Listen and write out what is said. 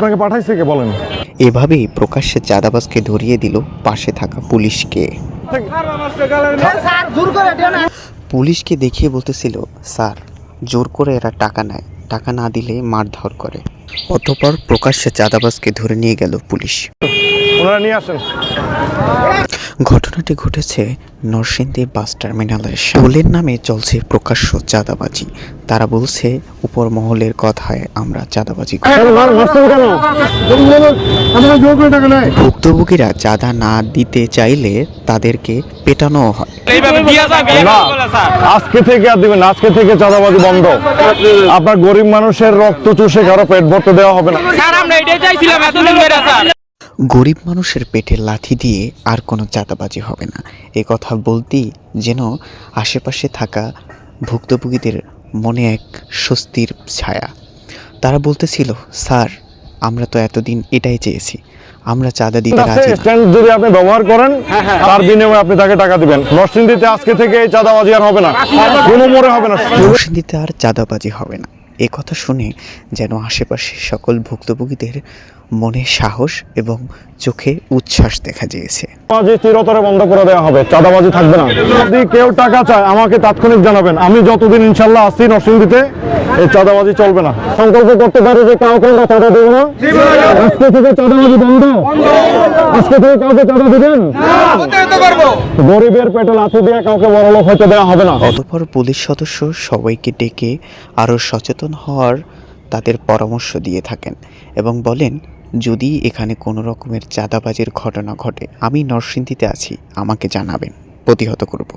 আপনাকে পাঠাইছে কে, বলেন। এভাবেই প্রকাশ্যে চাঁদাবাজকে ধরিয়ে দিল পাশে থাকা পুলিশকে। পুলিশকে দেখিয়ে বলতেছিল, স্যার, জোর করে এরা টাকা নেয়। টাকা না দিলে মারধর করে। অতপর প্রকাশ্যে চাঁদাবাজকে ধরে নিয়ে গেল পুলিশ। ওনারা নিয়ে আসেন। ঘটনাটি ঘটেছে নরসিংদী বাস টার্মিনালের টোলের নামে চলছে প্রকাশ্য চাঁদাবাজি। তারা বলছে উপর মহলের কথায় আমরা চাঁদাবাজি ভুক্তভোগীরা চাঁদা না দিতে চাইলে তাদেরকে পেটানো হয়। আজকে থেকে আর দিবেন আজকে থেকে চাঁদাবাজি বন্ধ। আপনার গরিব মানুষের রক্ত চুষে কারও পেট ভরতে দেওয়া হবে না। গরিব মানুষের পেটে লাথি দিয়ে আর কোনো চাঁদাবাজি হবে না। এ কথা বলতেই যেন আশেপাশে থাকা ভুক্তভোগীদের মনে এক স্বস্তির ছায়া। তারা বলতেছিল স্যার আমরা তো এতদিন এটাই চেয়েছি। আমরা চাঁদা দিতে রাজি স্ট্যান্ড যদি আপনি ব্যবহার করেন তার বিনিময়ে আপনি তাকে টাকা দিবেন। নরসিংদীতে আজকে থেকে চাঁদাবাজি আর হবে না। কোনো মোড়ে হবে না। নরসিংদীতে আর চাঁদাবাজি হবে না। এ কথা শুনে যেন আশেপাশে সকল ভুক্তভোগীদের মনে সাহস এবং চোখে উচ্ছ্বাস দেখা দিয়েছে চাঁদাবাজি চিরতরে বন্ধ করে দেওয়া হবে চাঁদাবাজি থাকবে না। যদি কেউ টাকা চায় আমাকে তাৎক্ষণিক জানাবেন। আমি যতদিন ইনশাল্লাহ আসছি নরসিংদীতে এই চাঁদাবাজি চলবে না। সংকল্প করতে পারি যে কাউকে আমরা চাঁদা দেবো না? আজকে থেকে চাঁদাবাজি বন্ধ। আজকে থেকে কাউকে চাঁদা দিবেন? গরিবের পেটে লাথি দিয়ে কাউকে বড় লোক হতে দেওয়া হবে না। অতঃপর পুলিশ সদস্য সবাইকে ডেকে আরও সচেতন হওয়ার তাদের পরামর্শ দিয়ে থাকেন এবং বলেন যদি এখানে কোনো রকমের চাঁদাবাজির ঘটনা ঘটে আমি নরসিংদীতে আছি আমাকে জানাবেন। প্রতিহত করব।